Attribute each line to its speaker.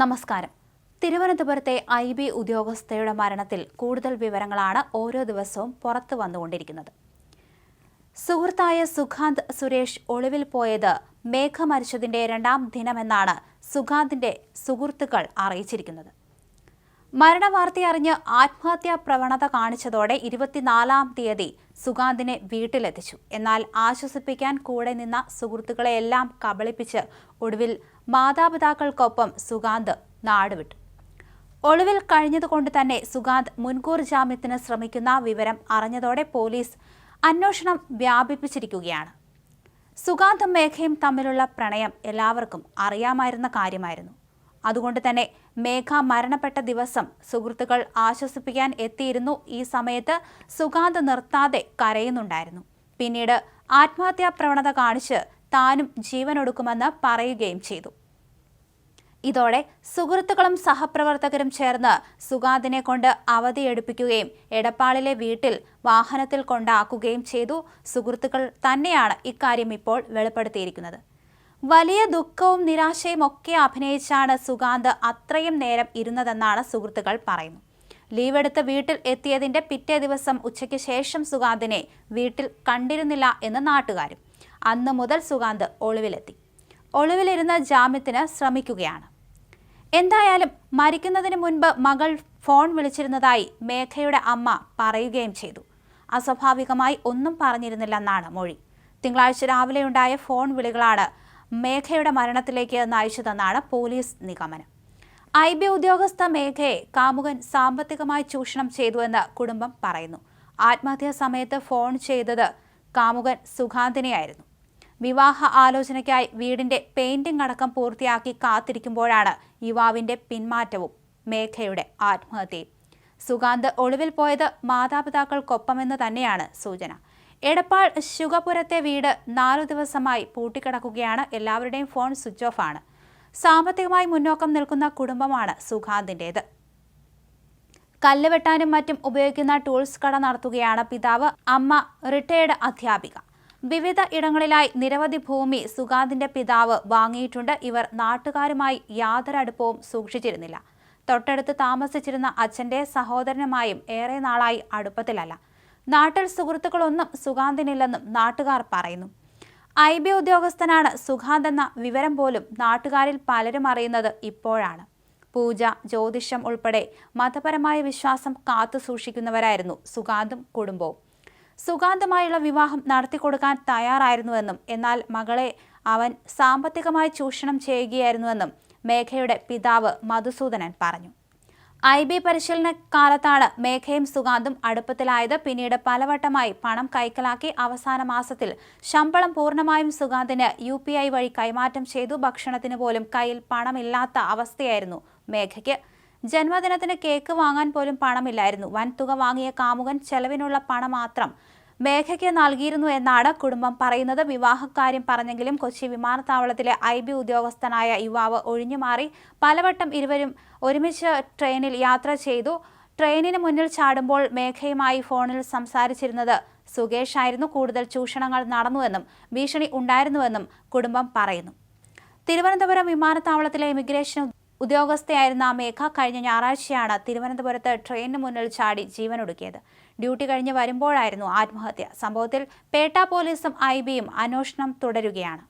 Speaker 1: നമസ്കാരം. തിരുവനന്തപുരത്തെ I B ഉദ്യോഗസ്ഥയുടെ മരണത്തിൽ കൂടുതൽ വിവരങ്ങളാണ് ഓരോ ദിവസവും പുറത്തു വന്നുകൊണ്ടിരിക്കുന്നത്. സുഹൃത്തായ സുഖാന്ത് സുരേഷ് ഒളിവിൽ പോയത് മേഘ മരിച്ചതിന്റെ രണ്ടാം ദിനമെന്നാണ് സുഖാന്തിന്റെ സുഹൃത്തുക്കൾ അറിയിച്ചിരിക്കുന്നത്. മരണവാർത്തയറിഞ്ഞ് ആത്മഹത്യാ പ്രവണത കാണിച്ചതോടെ ഇരുപത്തിനാലാം തീയതി സുഖാന്തിനെ വീട്ടിലെത്തിച്ചു. എന്നാൽ ആശ്വസിപ്പിക്കാൻ കൂടെ നിന്ന സുഹൃത്തുക്കളെയെല്ലാം കബളിപ്പിച്ച് ഒടുവിൽ മാതാപിതാക്കൾക്കൊപ്പം സുഗാന്ത് നാടുവിട്ടു. ഒളിവിൽ കഴിഞ്ഞതുകൊണ്ട് തന്നെ സുഗാന്ത് മുൻകൂർ ജാമ്യത്തിന് ശ്രമിക്കുന്ന വിവരം അറിഞ്ഞതോടെ പോലീസ് അന്വേഷണം വ്യാപിപ്പിച്ചിരിക്കുകയാണ്. സുഗാന്തും മേഘയും തമ്മിലുള്ള പ്രണയം എല്ലാവർക്കും അറിയാമായിരുന്ന കാര്യമായിരുന്നു. അതുകൊണ്ട് തന്നെ മേഘ മരണപ്പെട്ട ദിവസം സുഹൃത്തുക്കൾ ആശ്വസിപ്പിക്കാൻ എത്തിയിരുന്നു. ഈ സമയത്ത് സുഗാന്ത് നിർത്താതെ കരയുന്നുണ്ടായിരുന്നു. പിന്നീട് ആത്മഹത്യാ പ്രവണത കാണിച്ച് താനും ജീവനൊടുക്കുമെന്ന് പറയുകയും ചെയ്തു. ഇതോടെ സുഹൃത്തുക്കളും സഹപ്രവർത്തകരും ചേർന്ന് സുഗാന്തിനെ കൊണ്ട് അവധിയെടുപ്പിക്കുകയും എടപ്പാളിലെ വീട്ടിൽ വാഹനത്തിൽ കൊണ്ടാക്കുകയും ചെയ്തു. സുഹൃത്തുക്കൾ തന്നെയാണ് ഇക്കാര്യം ഇപ്പോൾ വെളിപ്പെടുത്തിയിരിക്കുന്നത്. വലിയ ദുഃഖവും നിരാശയും ഒക്കെ അഭിനയിച്ചാണ് സുഗാന്ത് അത്രയും നേരം ഇരുന്നതെന്നാണ് സുഹൃത്തുക്കൾ പറയുന്നു. ലീവെടുത്ത് വീട്ടിൽ എത്തിയതിന്റെ പിറ്റേ ദിവസം ഉച്ചയ്ക്ക് ശേഷം സുഗാന്തിനെ വീട്ടിൽ കണ്ടിരുന്നില്ല എന്ന് നാട്ടുകാരും. അന്ന് മുതൽ സുഗാന്ത് ഒളിവിലെത്തി. ഒളിവിലിരുന്ന് ജാമ്യത്തിന് ശ്രമിക്കുകയാണ്. എന്തായാലും മരിക്കുന്നതിന് മുൻപ് മകൾ ഫോൺ വിളിച്ചിരുന്നതായി മേഘയുടെ അമ്മ പറയുകയും ചെയ്തു. അസ്വാഭാവികമായി ഒന്നും പറഞ്ഞിരുന്നില്ലെന്നാണ് മൊഴി. തിങ്കളാഴ്ച രാവിലെയുണ്ടായ ഫോൺ വിളികളാണ് മേഘയുടെ മരണത്തിലേക്ക് നയിച്ചതെന്നാണ് പോലീസ് നിഗമനം. ഐ ബി ഉദ്യോഗസ്ഥ മേഘയെ കാമുകൻ സാമ്പത്തികമായി ചൂഷണം ചെയ്തുവെന്ന് കുടുംബം പറയുന്നു. ആത്മഹത്യാ സമയത്ത് ഫോൺ ചെയ്തത് കാമുകൻ സുഗാന്തിനെയായിരുന്നു. വിവാഹ ആലോചനയ്ക്കായി വീടിന്റെ പെയിന്റിംഗ് അടക്കം പൂർത്തിയാക്കി കാത്തിരിക്കുമ്പോഴാണ് യുവാവിന്റെ പിന്മാറ്റവും മേഘയുടെ ആത്മഹത്യയും. സുഗാന്ത് ഒളിവിൽ പോയത് മാതാപിതാക്കൾക്കൊപ്പമെന്ന് തന്നെയാണ് സൂചന. എടപ്പാൾ ശുഗപുരത്തെ വീട് നാലു ദിവസമായി പൂട്ടിക്കിടക്കുകയാണ്. എല്ലാവരുടെയും ഫോൺ സ്വിച്ച് ഓഫ് ആണ്. സാമ്പത്തികമായി മുന്നോക്കം നിൽക്കുന്ന കുടുംബമാണ് സുഗാന്തിന്റേത് കല്ലുവെട്ടാനും മറ്റും ഉപയോഗിക്കുന്ന ടൂൾസ് കട നടത്തുകയാണ് പിതാവ്. അമ്മ റിട്ടയേർഡ് അധ്യാപിക. വിവിധ ഇടങ്ങളിലായി നിരവധി ഭൂമി സുഗാന്തിന്റെ പിതാവ് വാങ്ങിയിട്ടുണ്ട്. ഇവർ നാട്ടുകാരുമായി യാതൊരു അടുപ്പവും സൂക്ഷിച്ചിരുന്നില്ല. തൊട്ടടുത്ത് താമസിച്ചിരുന്ന അച്ഛന്റെ സഹോദരനുമായും ഏറെ നാളായി അടുപ്പത്തിലല്ല. നാട്ടിൽ സുഹൃത്തുക്കളൊന്നും സുഗാന്തിനില്ലെന്നും നാട്ടുകാർ പറയുന്നു. ഐ ബി ഉദ്യോഗസ്ഥനാണ് സുഖാന്ത് എന്ന വിവരം പോലും നാട്ടുകാരിൽ പലരും അറിയുന്നത് ഇപ്പോഴാണ്. പൂജ ജ്യോതിഷം ഉൾപ്പെടെ മതപരമായ വിശ്വാസം കാത്തു സൂക്ഷിക്കുന്നവരായിരുന്നു സുഗാന്തും കുടുംബവും. സുഗാന്തുമായുള്ള വിവാഹം നടത്തിക്കൊടുക്കാൻ തയ്യാറായിരുന്നുവെന്നും എന്നാൽ മകളെ അവൻ സാമ്പത്തികമായി ചൂഷണം ചെയ്യുകയായിരുന്നുവെന്നും മേഘയുടെ പിതാവ് മധുസൂദനൻ പറഞ്ഞു. ഐ ബി പരിശീലന കാലത്താണ് മേഘയും സുഗാന്തും അടുപ്പത്തിലായത്. പിന്നീട് പലവട്ടമായി പണം കൈക്കലാക്കി അവസാന മാസത്തിൽ ശമ്പളം പൂർണമായും സുഗാന്തിന് യു പി ഐ വഴി കൈമാറ്റം ചെയ്തു. ഭക്ഷണത്തിന് പോലും കയ്യിൽ പണമില്ലാത്ത അവസ്ഥയായിരുന്നു മേഘയ്ക്ക്. ജന്മദിനത്തിന് കേക്ക് വാങ്ങാൻ പോലും പണമില്ലായിരുന്നു. വൻ തുക വാങ്ങിയ കാമുകൻ ചെലവിനുള്ള പണം മാത്രം മേഘയ്ക്ക് നൽകിയിരുന്നു എന്നാണ് കുടുംബം പറയുന്നത്. വിവാഹക്കാര്യം പറഞ്ഞെങ്കിലും കൊച്ചി വിമാനത്താവളത്തിലെ ഐ ബി ഉദ്യോഗസ്ഥനായ യുവാവ് ഒഴിഞ്ഞുമാറി. പലവട്ടം ഇരുവരും ഒരുമിച്ച് ട്രെയിനിൽ യാത്ര ചെയ്തു. ട്രെയിനിന് മുന്നിൽ ചാടുമ്പോൾ മേഘയുമായി ഫോണിൽ സംസാരിച്ചിരുന്നത് സുഗേഷ് ആയിരുന്നു കൂടുതൽ ചൂഷണങ്ങൾ നടന്നുവെന്നും ഭീഷണി ഉണ്ടായിരുന്നുവെന്നും കുടുംബം പറയുന്നു. തിരുവനന്തപുരം വിമാനത്താവളത്തിലെ ഇമിഗ്രേഷൻ ഉദ്യോഗസ്ഥയായിരുന്ന മേഘ കഴിഞ്ഞ ഞായറാഴ്ചയാണ് തിരുവനന്തപുരത്ത് ട്രെയിനിന് മുന്നിൽ ചാടി ജീവനൊടുക്കിയത്. ഡ്യൂട്ടി കഴിഞ്ഞ് വരുമ്പോഴായിരുന്നു ആത്മഹത്യ. സംഭവത്തിൽ പേട്ട പോലീസും ഐ ബിയും അന്വേഷണം തുടരുകയാണ്.